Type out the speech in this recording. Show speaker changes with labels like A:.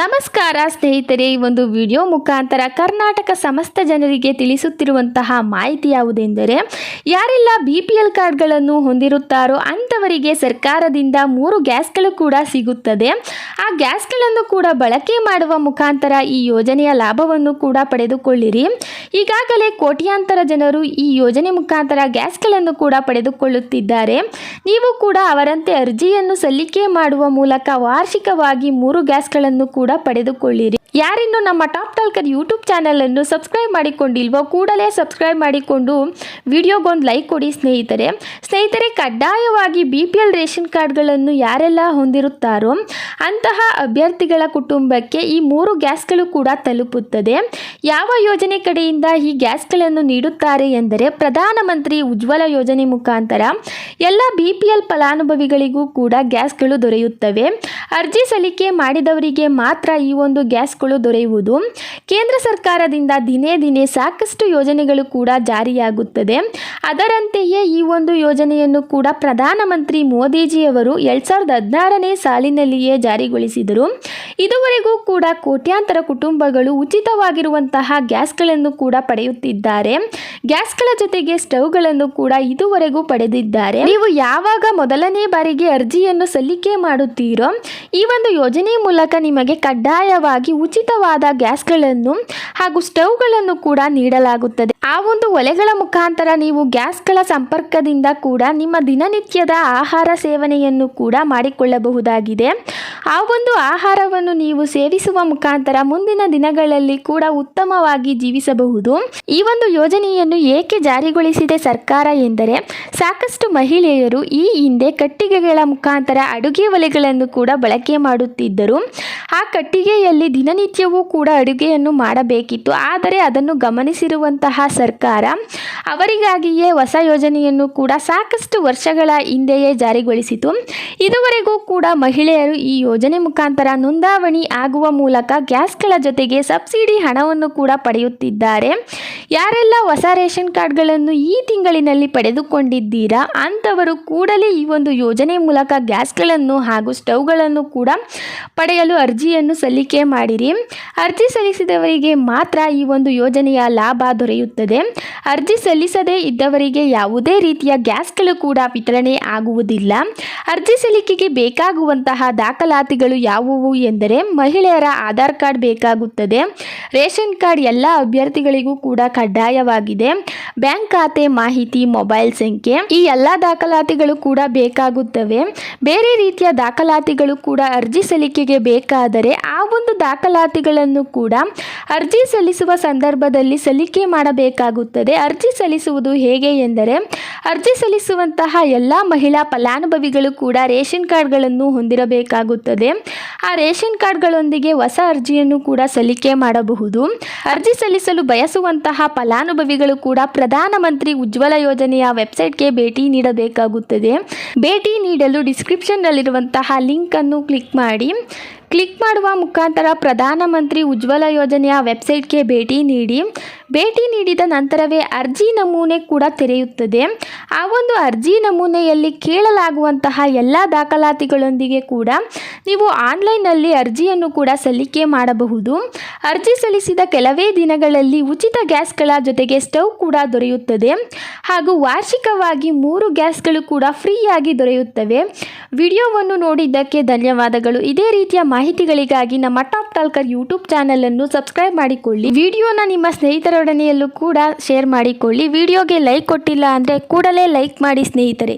A: ನಮಸ್ಕಾರ ಸ್ನೇಹಿತರೆ, ಈ ಒಂದು ವಿಡಿಯೋ ಮುಖಾಂತರ ಕರ್ನಾಟಕ ಸಮಸ್ತ ಜನರಿಗೆ ತಿಳಿಸುತ್ತಿರುವಂತಹ ಮಾಹಿತಿ ಯಾವುದೆಂದರೆ, ಯಾರೆಲ್ಲ ಬಿ ಪಿ ಎಲ್ ಕಾರ್ಡ್ಗಳನ್ನು ಹೊಂದಿರುತ್ತಾರೋ ಅಂಥವರಿಗೆ ಸರ್ಕಾರದಿಂದ ಮೂರು ಗ್ಯಾಸ್ಗಳು ಕೂಡ ಸಿಗುತ್ತದೆ. ಆ ಗ್ಯಾಸ್ಗಳನ್ನು ಕೂಡ ಬಳಕೆ ಮಾಡುವ ಮುಖಾಂತರ ಈ ಯೋಜನೆಯ ಲಾಭವನ್ನು ಕೂಡ ಪಡೆದುಕೊಳ್ಳಿರಿ. ಈಗಾಗಲೇ ಕೋಟ್ಯಾಂತರ ಜನರು ಈ ಯೋಜನೆ ಮುಖಾಂತರ ಗ್ಯಾಸ್ಗಳನ್ನು ಕೂಡ ಪಡೆದುಕೊಳ್ಳುತ್ತಿದ್ದಾರೆ. ನೀವು ಕೂಡ ಅವರಂತೆ ಅರ್ಜಿಯನ್ನು ಸಲ್ಲಿಕೆ ಮಾಡುವ ಮೂಲಕ ವಾರ್ಷಿಕವಾಗಿ ಮೂರು ಗ್ಯಾಸ್ಗಳನ್ನು ಕೂಡ ಪಡೆದುಕೊಳ್ಳಿರಿ. ಯಾರಿನ್ನು ನಮ್ಮ ಟಾಪ್ ಟಾಲ್ಕರ್ ಯೂಟ್ಯೂಬ್ ಚಾನಲನ್ನು ಸಬ್ಸ್ಕ್ರೈಬ್ ಮಾಡಿಕೊಂಡಿಲ್ವೋ ಕೂಡಲೇ ಸಬ್ಸ್ಕ್ರೈಬ್ ಮಾಡಿಕೊಂಡು ವಿಡಿಯೋಗೊಂದು ಲೈಕ್ ಕೊಡಿ ಸ್ನೇಹಿತರೆ. ಸ್ನೇಹಿತರೆ, ಕಡ್ಡಾಯವಾಗಿ ಬಿ ಪಿ ಎಲ್ ರೇಷನ್ ಕಾರ್ಡ್ಗಳನ್ನು ಯಾರೆಲ್ಲ ಹೊಂದಿರುತ್ತಾರೋ ಅಂತಹ ಅಭ್ಯರ್ಥಿಗಳ ಕುಟುಂಬಕ್ಕೆ ಈ ಮೂರು ಗ್ಯಾಸ್ಗಳು ಕೂಡ ತಲುಪುತ್ತದೆ. ಯಾವ ಯೋಜನೆ ಕಡೆಯಿಂದ ಈ ಗ್ಯಾಸ್ಗಳನ್ನು ನೀಡುತ್ತಾರೆ ಎಂದರೆ ಪ್ರಧಾನಮಂತ್ರಿ ಉಜ್ವಲ ಯೋಜನೆ ಮುಖಾಂತರ ಎಲ್ಲ ಬಿ ಪಿ ಎಲ್ ಫಲಾನುಭವಿಗಳಿಗೂ ಕೂಡ ಗ್ಯಾಸ್ಗಳು ದೊರೆಯುತ್ತವೆ. ಅರ್ಜಿ ಸಲ್ಲಿಕೆ ಮಾಡಿದವರಿಗೆ ಮಾತ್ರ ಈ ಒಂದು ಗ್ಯಾಸ್ಗಳು ದೊರೆಯುವುದು. ಕೇಂದ್ರ ಸರ್ಕಾರದಿಂದ ದಿನೇ ದಿನೇ ಸಾಕಷ್ಟು ಯೋಜನೆಗಳು ಕೂಡ ಜಾರಿಯಾಗುತ್ತದೆ. ಅದರಂತೆಯೇ ಈ ಒಂದು ಯೋಜನೆಯನ್ನು ಕೂಡ ಪ್ರಧಾನಮಂತ್ರಿ ಮೋದಿಜಿಯವರು ಎರಡು ಸಾವಿರದ ಹದಿನಾರನೇ ಸಾಲಿನಲ್ಲಿಯೇ ಜಾರಿಗೊಳಿಸಿದರು. ಇದುವರೆಗೂ ಕೂಡ ಕೋಟ್ಯಾಂತರ ಕುಟುಂಬಗಳು ಉಚಿತವಾಗಿರುವಂತಹ ಗ್ಯಾಸ್ಗಳನ್ನು ಕೂಡ ಪಡೆಯುತ್ತಿದ್ದಾರೆ. ಗ್ಯಾಸ್ಗಳ ಜೊತೆಗೆ ಸ್ಟವ್ಗಳನ್ನು ಕೂಡ ಇದುವರೆಗೂ ಪಡೆದಿದ್ದಾರೆ. ನೀವು ಯಾವಾಗ ಮೊದಲನೇ ಬಾರಿಗೆ ಅರ್ಜಿಯನ್ನು ಸಲ್ಲಿಕೆ ಮಾಡುತ್ತೀರೋ ಈ ಒಂದು ಯೋಜನೆ ಮೂಲಕ ನಿಮಗೆ ಕಡ್ಡಾಯವಾಗಿ ಉಚಿತವಾದ ಗ್ಯಾಸ್ಗಳನ್ನು ಹಾಗೂ ಸ್ಟೌವ್ಗಳನ್ನು ಕೂಡ ನೀಡಲಾಗುತ್ತದೆ. ಆ ಒಂದು ಒಲೆಗಳ ಮುಖಾಂತರ ನೀವು ಗ್ಯಾಸ್ಗಳ ಸಂಪರ್ಕದಿಂದ ಕೂಡ ನಿಮ್ಮ ದಿನನಿತ್ಯದ ಆಹಾರ ಸೇವನೆಯನ್ನು ಕೂಡ ಮಾಡಿಕೊಳ್ಳಬಹುದಾಗಿದೆ. ಆ ಒಂದು ಆಹಾರವನ್ನು ನೀವು ಸೇವಿಸುವ ಮುಖಾಂತರ ಮುಂದಿನ ದಿನಗಳಲ್ಲಿ ಕೂಡ ಉತ್ತಮವಾಗಿ ಜೀವಿಸಬಹುದು. ಈ ಒಂದು ಯೋಜನೆಯನ್ನು ಏಕೆ ಜಾರಿಗೊಳಿಸಿದೆ ಸರ್ಕಾರ ಎಂದರೆ, ಸಾಕಷ್ಟು ಮಹಿಳೆಯರು ಈ ಹಿಂದೆ ಕಟ್ಟಿಗೆಗಳ ಮುಖಾಂತರ ಅಡುಗೆ ಒಲೆಗಳನ್ನು ಕೂಡ ಬಳಕೆ ಮಾಡುತ್ತಿದ್ದರು. ಆ ಕಟ್ಟಿಗೆಯಲ್ಲಿ ದಿನನಿತ್ಯವೂ ಕೂಡ ಅಡುಗೆಯನ್ನು ಮಾಡಬೇಕಿತ್ತು. ಆದರೆ ಅದನ್ನು ಗಮನಿಸಿರುವಂತಹ ಸರ್ಕಾರ, ಅವರಿಗಾಗಿಯೇ ಹೊಸ ಯೋಜನೆಯನ್ನು ಕೂಡ ಸಾಕಷ್ಟು ವರ್ಷಗಳ ಹಿಂದೆಯೇ ಜಾರಿಗೊಳಿಸಿತು. ಇದುವರೆಗೂ ಕೂಡ ಮಹಿಳೆಯರು ಈ ಯೋಜನೆ ಮುಖಾಂತರ ನೋಂದಾವಣಿ ಆಗುವ ಮೂಲಕ ಗ್ಯಾಸ್ಗಳ ಜೊತೆಗೆ ಸಬ್ಸಿಡಿ ಹಣವನ್ನು ಕೂಡ ಪಡೆಯುತ್ತಿದ್ದಾರೆ. ಯಾರೆಲ್ಲ ಹೊಸ ರೇಷನ್ ಕಾರ್ಡ್ಗಳನ್ನು ಈ ತಿಂಗಳಿನಲ್ಲಿ ಪಡೆದುಕೊಂಡಿದ್ದೀರಾ? ಅಂಥವರು ಕೂಡಲೇ ಈ ಒಂದು ಯೋಜನೆ ಮೂಲಕ ಗ್ಯಾಸ್ಗಳನ್ನು ಹಾಗೂ ಸ್ಟೌವ್ಗಳನ್ನು ಕೂಡ ಪಡೆಯಲು ಅರ್ಜಿಯನ್ನು ಸಲ್ಲಿಕೆ ಮಾಡಿರಿ. ಅರ್ಜಿ ಸಲ್ಲಿಸಿದವರಿಗೆ ಮಾತ್ರ ಈ ಒಂದು ಯೋಜನೆಯ ಲಾಭ ದೊರೆಯುತ್ತದೆ. ಅರ್ಜಿ ಸಲ್ಲಿಸದೇ ಇದ್ದವರಿಗೆ ಯಾವುದೇ ರೀತಿಯ ಗ್ಯಾಸ್ಗಳು ಕೂಡ ವಿತರಣೆ ಆಗುವುದಿಲ್ಲ. ಅರ್ಜಿ ಸಲ್ಲಿಕೆಗೆ ಬೇಕಾಗುವಂತಹ ದಾಖಲಾತಿಗಳು ಯಾವುವು ಎಂದರೆ ಮಹಿಳೆಯರ ಆಧಾರ್ ಕಾರ್ಡ್ ಬೇಕಾಗುತ್ತದೆ. ರೇಷನ್ ಕಾರ್ಡ್ ಎಲ್ಲ ಅಭ್ಯರ್ಥಿಗಳಿಗೂ ಕೂಡ ಕಡ್ಡಾಯವಾಗಿದೆ. ಬ್ಯಾಂಕ್ ಖಾತೆ ಮಾಹಿತಿ, ಮೊಬೈಲ್ ಸಂಖ್ಯೆ ಈ ಎಲ್ಲ ದಾಖಲಾತಿಗಳು ಕೂಡ ಬೇಕಾಗುತ್ತವೆ. ಬೇರೆ ರೀತಿಯ ದಾಖಲಾತಿಗಳು ಕೂಡ ಅರ್ಜಿ ಸಲ್ಲಿಕೆಗೆ ಬೇಕಾದರೆ ಆ ಒಂದು ದಾಖಲಾತಿಗಳನ್ನು ಕೂಡ ಅರ್ಜಿ ಸಲ್ಲಿಸುವ ಸಂದರ್ಭದಲ್ಲಿ ಸಲ್ಲಿಕೆ ಮಾಡಬೇಕಾಗುತ್ತದೆ. ಅರ್ಜಿ ಸಲ್ಲಿಸುವುದು ಹೇಗೆ ಎಂದರೆ ಅರ್ಜಿ ಸಲ್ಲಿಸುವಂತಹ ಎಲ್ಲ ಮಹಿಳಾ ಫಲಾನುಭವಿಗಳು ಕೂಡ ರೇಷನ್ ಕಾರ್ಡ್ಗಳನ್ನು ಹೊಂದಿರಬೇಕಾಗುತ್ತದೆ. ಆ ರೇಷನ್ ಕಾರ್ಡ್ಗಳೊಂದಿಗೆ ಹೊಸ ಅರ್ಜಿಯನ್ನು ಕೂಡ ಸಲ್ಲಿಕೆ ಮಾಡಬಹುದು. ಅರ್ಜಿ ಸಲ್ಲಿಸಲು ಬಯಸುವಂತಹ ಫಲಾನುಭವಿಗಳು ಕೂಡ ಪ್ರಧಾನಮಂತ್ರಿ ಉಜ್ವಲ ಯೋಜನೆಯ ವೆಬ್ಸೈಟ್ಗೆ ಭೇಟಿ ನೀಡಬೇಕಾಗುತ್ತದೆ. ಭೇಟಿ ನೀಡಲು ಡಿಸ್ಕ್ರಿಪ್ಷನ್ನಲ್ಲಿರುವಂತಹ ಲಿಂಕನ್ನು ಕ್ಲಿಕ್ ಮಾಡಿ. ಕ್ಲಿಕ್ ಮಾಡುವ ಮುಖಾಂತರ ಪ್ರಧಾನಮಂತ್ರಿ ಉಜ್ವಲ ಯೋಜನೆಯ ವೆಬ್ಸೈಟ್ಗೆ ಭೇಟಿ ನೀಡಿ. ಭೇಟಿ ನೀಡಿದ ನಂತರವೇ ಅರ್ಜಿ ನಮೂನೆ ಕೂಡ ತೆರೆಯುತ್ತದೆ. ಆ ಒಂದು ಅರ್ಜಿ ನಮೂನೆಯಲ್ಲಿ ಕೇಳಲಾಗುವಂತಹ ಎಲ್ಲ ದಾಖಲಾತಿಗಳೊಂದಿಗೆ ಕೂಡ ನೀವು ಆನ್ಲೈನ್ನಲ್ಲಿ ಅರ್ಜಿಯನ್ನು ಕೂಡ ಸಲ್ಲಿಕೆ ಮಾಡಬಹುದು. ಅರ್ಜಿ ಸಲ್ಲಿಸಿದ ಕೆಲವೇ ದಿನಗಳಲ್ಲಿ ಉಚಿತ ಗ್ಯಾಸ್ಗಳ ಜೊತೆಗೆ ಸ್ಟವ್ ಕೂಡ ದೊರೆಯುತ್ತದೆ. ಹಾಗೂ ವಾರ್ಷಿಕವಾಗಿ ಮೂರು ಗ್ಯಾಸ್ಗಳು ಕೂಡ ಫ್ರೀಯಾಗಿ ದೊರೆಯುತ್ತವೆ. ವಿಡಿಯೋವನ್ನು ನೋಡಿದ್ದಕ್ಕೆ ಧನ್ಯವಾದಗಳು. ಇದೇ ರೀತಿಯ ಮಾಹಿತಿಗಳಿಗಾಗಿ ನಮ್ಮ ಟಾಪ್ ಟಾಲ್ಕರ್ ಯೂಟ್ಯೂಬ್ ಚಾನಲನ್ನು ಸಬ್ಸ್ಕ್ರೈಬ್ ಮಾಡಿಕೊಳ್ಳಿ. ವಿಡಿಯೋನ ನಿಮ್ಮ ಸ್ನೇಹಿತರೊಡನೆಯಲ್ಲೂ ಕೂಡ ಶೇರ್ ಮಾಡಿಕೊಳ್ಳಿ. ವಿಡಿಯೋಗೆ ಲೈಕ್ ಕೊಟ್ಟಿಲ್ಲ ಅಂದರೆ ಕೂಡಲೇ ಲೈಕ್ ಮಾಡಿ ಸ್ನೇಹಿತರೆ.